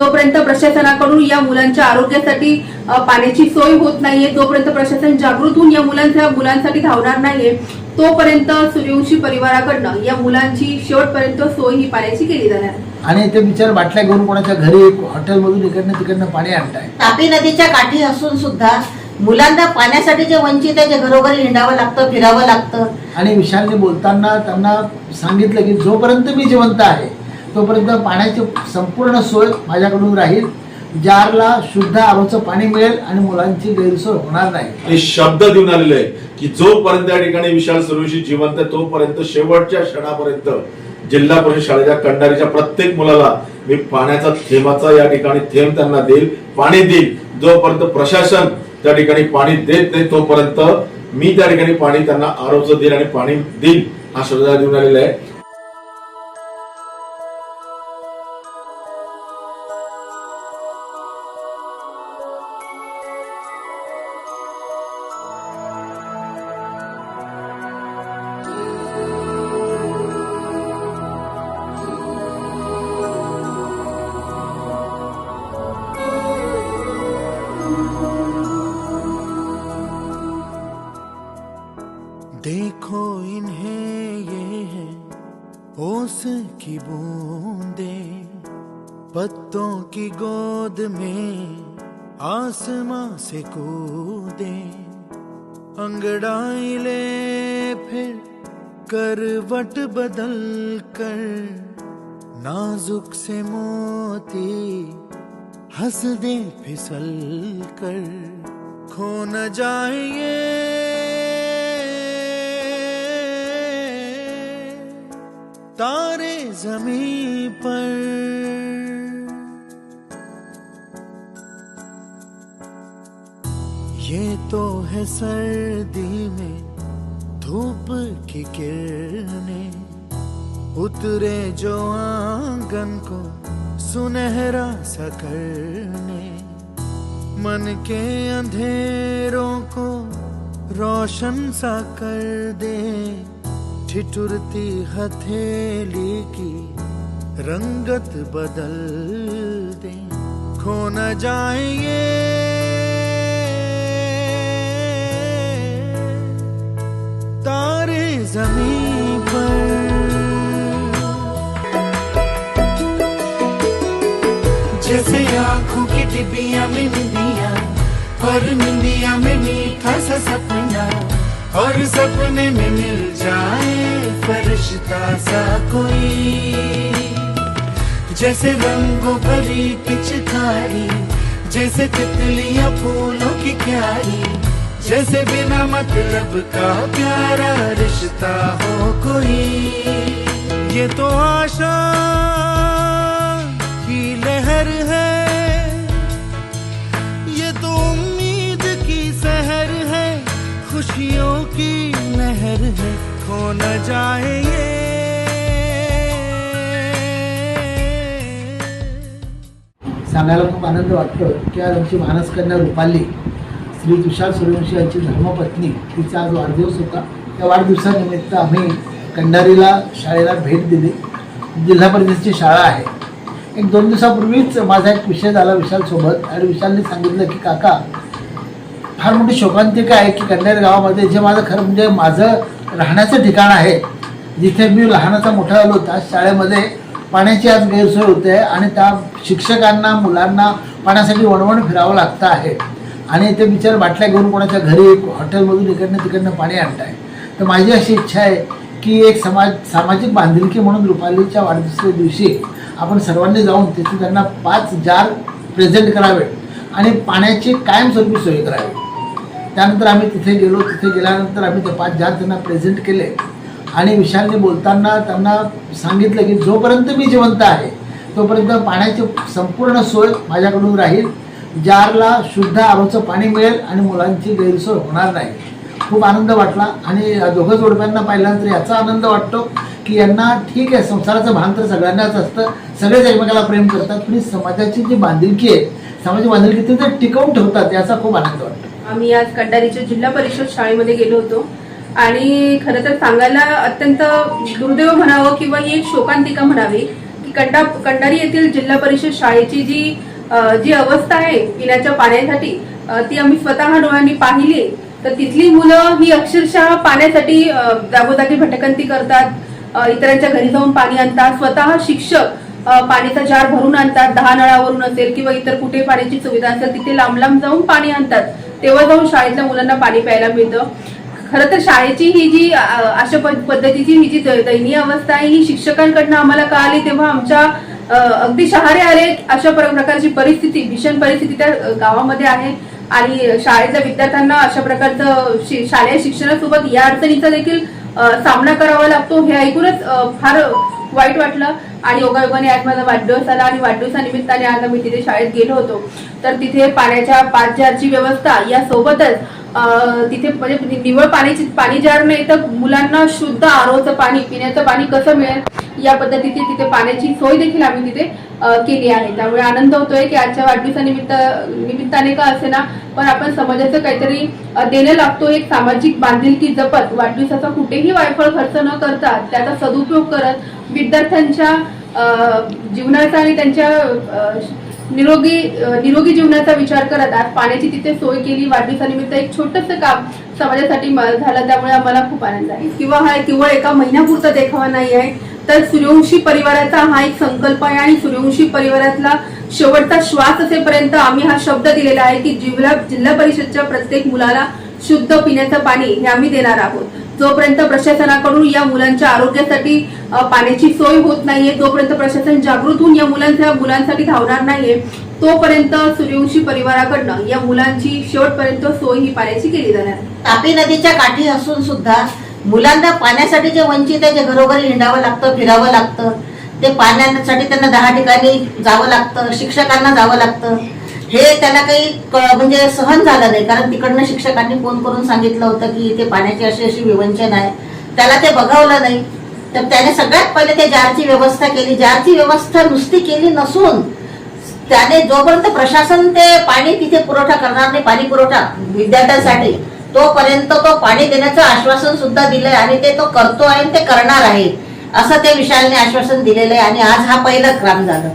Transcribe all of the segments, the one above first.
जोपर्यंत प्रशासनाकडून या मुलांच्या आरोग्यासाठी पाण्याची सोय होत नाहीये जोपर्यंत प्रशासन जागृत होऊन या मुलांच्या मुलांसाठी धावणार नाहीये तोपर्यंत सूर्यवंशी परिवाराकडनं या मुलांची शेवटपर्यंत सोय ही पाण्याची केली जाणार. आणि ते बिचार बाटल्या घेऊन कोणाच्या घरी हॉटेलमधून इकडनं तिकडनं पाणी आणताय तापी नदीच्या काठी असून सुद्धा मुलांना पाण्यासाठी जे वंचित आहे जे घरोघरी हिंडावं लागतं फिरावं लागतं आणि विशालने बोलताना त्यांना सांगितलं की जोपर्यंत मी जिवंत आहे तोपर्यंत पाण्याची संपूर्ण सोय माझ्याकडून राहील. जारला शुद्ध आरोचं पाणी मिळेल आणि मुलांची गैरसोय होणार नाही. आणि शब्द देऊन आलेले आहे की जोपर्यंत या ठिकाणी विशाल सर्वशी जिवंत आहे तोपर्यंत शेवटच्या क्षणापर्यंत जिल्हा परिषद शाळेच्या कंडारीच्या प्रत्येक मुलाला मी पाण्याचा थेंबाचा या ठिकाणी थेंब त्यांना देईल पाणी देईल. जोपर्यंत प्रशासन त्या ठिकाणी पाणी देत नाही तोपर्यंत मी त्या ठिकाणी पाणी त्यांना आरोग्य देईल आणि पाणी देईल हा शब्द देऊन आलेला आहे. देखो इन्हें ये है ओस की बूंदे, पत्तों की गोद में आसमां से कूदे। अंगड़ाई ले फिर करवट बदल कर, नाजुक से मोती हंस दे फिसल कर। खो न जाएँगे तारे ज़मीन पर। ये तो है सर्दी में धूप की किरणें। उतरे जो आँगन को सुनहरा सा करने। मन के अंधेरों को रोशन सा कर दे। ठिठुरती हथेली की रंगत बदल दे। खो न जाएँगे तारे ज़मीन पर। जैसे आँखों की डिबिया में निंदिया और निंदिया में मीठा सा सपना। और सपने में मिल जाए फरिश्ता सा कोई। जैसे रंगों भरी पिचकारी जैसे तितलियां फूलों की क्यारी जैसे बिना मतलब का प्यारा रिश्ता हो कोई। ये तो आशा की लहर है खुशियों की लहर है खो न जाए ये। सांगायला खूप आनंद वाटतो की आज आमची मानसकन्या रुपाली श्री तुषार सूर्यवंशी यांची धर्मपत्नी तिचा आज वाढदिवस होता. त्या वाढदिवसानिमित्त आम्ही कंडारीला शाळेला भेट दिली. जिल्हा परिषदेची शाळा आहे. एक दोन दिवसापूर्वीच माझा एक विषय झाला विशालसोबत. आणि विशालने सांगितलं की काका फार मोठी शोकांतिका आहे की कंडारी गावामध्ये जे माझं खरं म्हणजे माझं राहण्याचं ठिकाण आहे जिथे मी लहानाचा मोठा झालो होता शाळेमध्ये पाण्याची आज गैरसोय होते आणि त्या शिक्षकांना मुलांना पाण्यासाठी वणवण फिरावं लागतं आहे. आणि ते बिचार बाटल्या घेऊन कोणाच्या घरी हॉटेलमधून इकडनं तिकडनं पाणी आणताय. तर माझी अशी इच्छा आहे की एक समाज सामाजिक बांधिलकी म्हणून रुपालीच्या वाढदिवसाच्या दिवशी आपण सर्वांनी जाऊन तिथे त्यांना पाच जार प्रेझेंट करावे आणि पाण्याची कायमस्वरूपी सोय करावी. त्यानंतर आम्ही तिथे गेलो. तिथे गेल्यानंतर आम्ही ते पाच जात त्यांना प्रेझेंट केले. आणि विशालने बोलताना त्यांना सांगितलं की जोपर्यंत मी जिवंत आहे तोपर्यंत पाण्याची संपूर्ण सोय माझ्याकडून राहील. जारला शुद्ध आरोचं पाणी मिळेल आणि मुलांची गैरसोय होणार नाही. खूप आनंद वाटला. आणि दोघं जोडप्यांना पाहिल्यानंतर याचा आनंद वाटतो की यांना ठीक आहे संसाराचं भान तर सगळ्यांनाच असतं. सगळेच एकमेकाला प्रेम करतात पण समाजाची जी बांधिलकी आहे सामाजिक बांधिलकी ते टिकवून ठेवतात याचा खूप आनंद वाटतो. आम्ही आज कंडारीच्या जिल्हा परिषद शाळेमध्ये गेलो होतो. आणि खरं तर सांगायला अत्यंत दुर्दैव म्हणावं किंवा ही एक शोकांतिका म्हणावी की कंडा कंडारी येथील जिल्हा परिषद शाळेची जी जी अवस्था आहे पिण्याच्या पाण्यासाठी ती आम्ही स्वतः डोळ्यांनी पाहिली. तर तिथली मुलं ही अक्षरशः पाण्यासाठी जागोजागी भटकंती करतात इतरांच्या घरी जाऊन पाणी आणतात. स्वतः शिक्षक पाण्याचा जार भरून आणतात दहा नळावरून असेल किंवा इतर कुठे पाण्याची सुविधा असेल तिथे लांब लांब जाऊन पाणी आणतात. तेव्हा जाऊन शाळेतल्या मुलांना पाणी प्यायला मिळतं. खरं तर शाळेची ही जी अशा पद्धतीची ही जी द- दयनीय अवस्था आहे ही शिक्षकांकडनं आम्हाला कळाली तेव्हा आमच्या अगदी शहारे आले अशा प्र- प्रकारची परिस्थिती भीषण परिस्थिती त्या गावामध्ये आहे. आणि शाळेच्या विद्यार्थ्यांना अशा प्रकारचं शालेय शिक्षणासोबत या अडचणीचा देखील सामना करावा लागतो. हे ऐकूनच फार वाईट वाटलं आणि योगायोगाने आज माझा वाढदिवस आला आणि वाढदिवसानिमित्ताने आज मी तिथे शाळेत गेलो होतो. तर तिथे पाण्याच्या पाच जारची व्यवस्था या सोबतच तिथे म्हणजे निवळ निव्वळ पाण्याची पाणी जार नाही तर मुलांना शुद्ध आरोचं पाणी पिण्याचं पाणी कसं मिळेल या पद्धतीची तिथे पाण्याची सोय देखील आम्ही तिथे केली आहे. त्यामुळे आनंद होतोय की आजच्या वाढदिवसानिमित्त निमित्ताने का असे ना पण आपण समाजाचं काहीतरी देणं लागतो एक सामाजिक बांधिलकी जपत वाढदिवसाचा कुठेही वायफळ खर्च न करता त्याचा सदुपयोग करत विद्यार्थ्यांच्या जीवनाचा आणि त्यांच्या निरोगी निरोगी जीवनाचा विचार करत आज पाण्याची तिथे सोय केली. वाढदिवसानिमित्त एक छोटस काम समाजासाठी म- झालं. त्यामुळे आम्हाला खूप आनंद आहे. किंवा हा केवळ एका महिन्यापुरता देखावा नाही आहे. तर सूर्यवंशी परिवाराचा हा एक संकल्प आहे आणि सूर्यवंशी परिवारातला शेवटचा श्वास असेपर्यंत आम्ही हा शब्द दिलेला आहे की जिल्हा जिल्हा परिषदच्या प्रत्येक मुलाला शुद्ध पिण्याचं पाणी हे आम्ही देणार आहोत. जोपर्यंत प्रशासनाकडून या मुलांच्या आरोग्यासाठी पाण्याची सोय होत नाहीये जोपर्यंत प्रशासन जागृत होऊन या मुलांच्या मुलांसाठी धावणार नाहीये तोपर्यंत सूर्यवंशी परिवाराकडनं या मुलांची शेवटपर्यंत सोय ही पाण्याची केली जाणार. तापी नदीच्या काठी असून सुद्धा मुलांना पाण्यासाठी जे वंचित आहे जे घरोघरी हिंडावं लागतं फिरावं लागतं ते पाण्यासाठी त्यांना दहा ठिकाणी जावं लागतं शिक्षकांना जावं लागतं हे त्याला काही क- म्हणजे सहन झालं नाही. कारण तिकडनं शिक्षकांनी फोन करून सांगितलं होतं की इथे पाण्याची अशी अशी विवंचन आहे. त्याला ते बघावलं नाही. तर त्याने सगळ्यात पहिले ते जारची व्यवस्था केली. जारची व्यवस्था नुसती केली नसून त्याने जोपर्यंत प्रशासन ते पाणी तिथे पुरवठा करणार नाही पाणी पुरवठा विद्यार्थ्यांसाठी तोपर्यंत तो पाणी देण्याचं आश्वासन सुद्धा दिलंय आणि ते तो करतो आहे आणि ते करणार आहे. असं ते विशालने आश्वासन दिलेलं आहे आणि आज हा पहिलं काम झालं.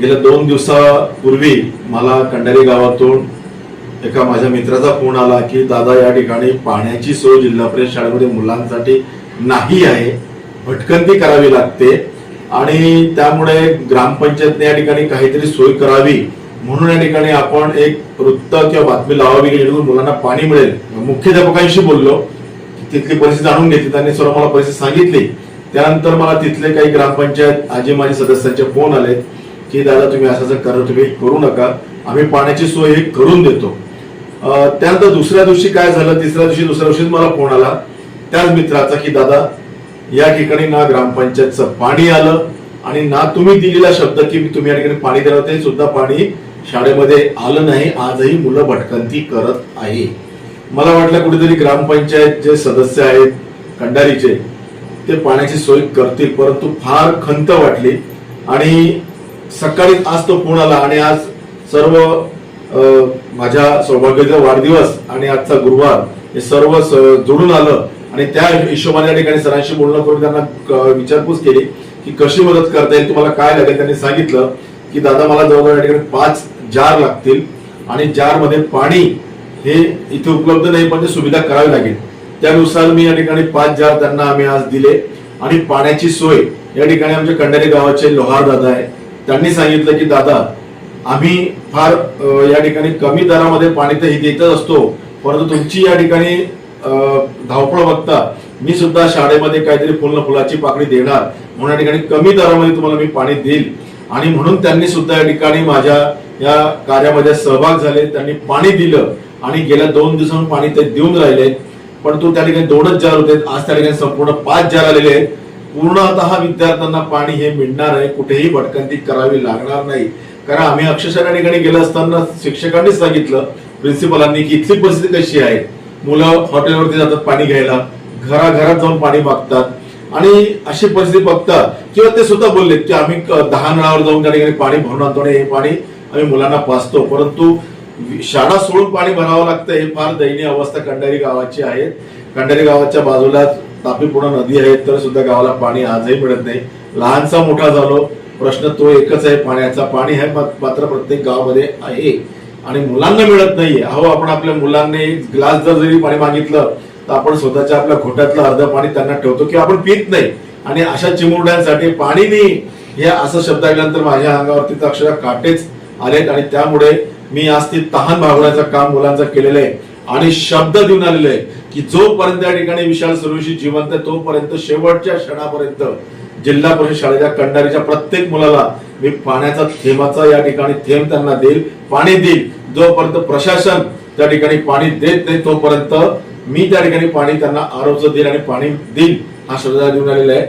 गेल्या दोन दिवसापूर्वी मला कंडारी गावातून एका माझ्या मित्राचा फोन आला की दादा या ठिकाणी पाण्याची सोय जिल्हा परिषद शाळेमध्ये मुलांसाठी नाही आहे. भटकंती करावी लागते आणि त्यामुळे ग्रामपंचायतने या ठिकाणी काहीतरी सोय करावी. म्हणून या ठिकाणी आपण एक वृत्त किंवा बातमी लावावी की जेणेकरून मुलांना पाणी मिळेल. मुख्याध्यापकांशी बोललो. तिथली परिस्थिती जाणून घेतली. त्यांनी सर्व मला परिस्थिती सांगितली. त्यानंतर मला तिथले काही ग्रामपंचायत आजी माजी सदस्यांचे फोन आले की दादा तुम्ही असं जर करा तुम्ही करू नका. आम्ही पाण्याची सोय ही करून देतो. त्यानंतर दुसऱ्या दिवशी काय झालं? तिसऱ्या दिवशी दुसऱ्या दिवशी मला फोन आला. त्याच मित्राचा की दादा या ठिकाणी ना ग्रामपंचायतचं पाणी आलं आणि ना तुम्ही दिलेला शब्द की तुम्ही या ठिकाणी पाणी देणार ते सुद्धा पाणी शाळेमध्ये आलं नाही. आजही मुलं भटकंती करत आहे. मला वाटलं कुठेतरी ग्रामपंचायत जे सदस्य आहेत खंडारीचे ते पाण्याची सोय करतील परंतु फार खंत वाटली. आणि सकाळी आज तो फोन आला आणि आज सर्व माझ्या सौभाग्याचा वाढदिवस आणि आजचा गुरुवार हे सर्व जोडून आलं. आणि त्या हिशोबाने या ठिकाणी सरांशी बोलणं करून त्यांना विचारपूस केली की कशी मदत करता येईल तुम्हाला काय लागेल? त्यांनी सांगितलं की दादा मला जवळजवळ या ठिकाणी पाच जार लागतील आणि जारमध्ये पाणी हे इथे उपलब्ध नाही पण ते सुविधा करावी लागेल. त्यानुसार मी या ठिकाणी पाच जार त्यांना आम्ही आज दिले आणि पाण्याची सोय. या ठिकाणी आमच्या कंडारी गावाचे लोहार दादा आहे त्यांनी सांगितलं की दादा आम्ही फार या ठिकाणी कमी दरामध्ये पाणी तर हे देतच असतो परंतु तुमची या ठिकाणी धावपळ बघता मी सुद्धा शाळेमध्ये काहीतरी फुल फुलाची पाकळी देणार म्हणून या ठिकाणी कमी दरामध्ये तुम्हाला मी पाणी देईल. आणि म्हणून त्यांनी सुद्धा या ठिकाणी माझ्या या कार्यामध्ये सहभाग झाले त्यांनी पाणी दिलं आणि गेल्या दोन दिवसांपासून पाणी ते देऊन राहिले परंतु त्या ठिकाणी दोनच जार होते आज त्या ठिकाणी संपूर्ण पाच जार आलेले आहेत. पूर्णतः विद्यार्थ्यांना पाणी हे मिळणार आहे. कुठेही भटकंती करावी लागणार नाही. कारण आम्ही अक्षरशः त्या ठिकाणी गेलो असताना शिक्षकांनीच सांगितलं प्रिन्सिपलांनी की इथली परिस्थिती कशी आहे? मुलं हॉटेलवरती जातात पाणी घ्यायला घराघरात जाऊन पाणी मागतात. आणि अशी परिस्थिती बघतात किंवा ते सुद्धा बोललेत की आम्ही क- दहा नळावर जाऊन त्या ठिकाणी पाणी भरून आणतो आणि हे पाणी आम्ही मुलांना पाचतो परंतु शाळा सोडून पाणी भरावं लागतं हे फार दयनीय अवस्था. कंडारी गावाची आहे. कंडारी गावाच्या बाजूला तापीपूर्ण नदी आहे तर सुद्धा गावाला पाणी आजही मिळत नाही. लहानसा मोठा झालो. प्रश्न तो एकच आहे पाण्याचा पाणी आहे मात्र प्रत्येक गावामध्ये आहे. आणि मुलांना मिळत नाहीये. अहो आपण आपल्या मुलांनी ग्लास जर जरी पाणी मागितलं तर आपण स्वतःच्या आपल्या घोट्यातलं अर्ध पाणी त्यांना ठेवतो किंवा आपण पित नाही. आणि अशा चिमुरड्यांसाठी पाणी नाही. हे असं शब्द ऐकल्यानंतर माझ्या अंगावरती तर अक्षरशः काटेच आलेत. आणि त्यामुळे मी आज ती तहान भागवण्याचं काम मुलांचं केलेलं आहे. आणि शब्द देऊन आलेले आहे की जोपर्यंत या ठिकाणी विशाल सुरवशी जिवंत आहे तोपर्यंत शेवटच्या क्षणापर्यंत जिल्हा परिषद शाळेच्या कंडारीच्या प्रत्येक मुलाला मी पाण्याचा थेंबाचा या ठिकाणी थेंब त्यांना देईल पाणी देईल. जोपर्यंत प्रशासन त्या ठिकाणी पाणी देत नाही तोपर्यंत मी त्या ठिकाणी पाणी त्यांना आरोग्य देईल आणि पाणी देईल हा शब्द देऊन आलेला आहे.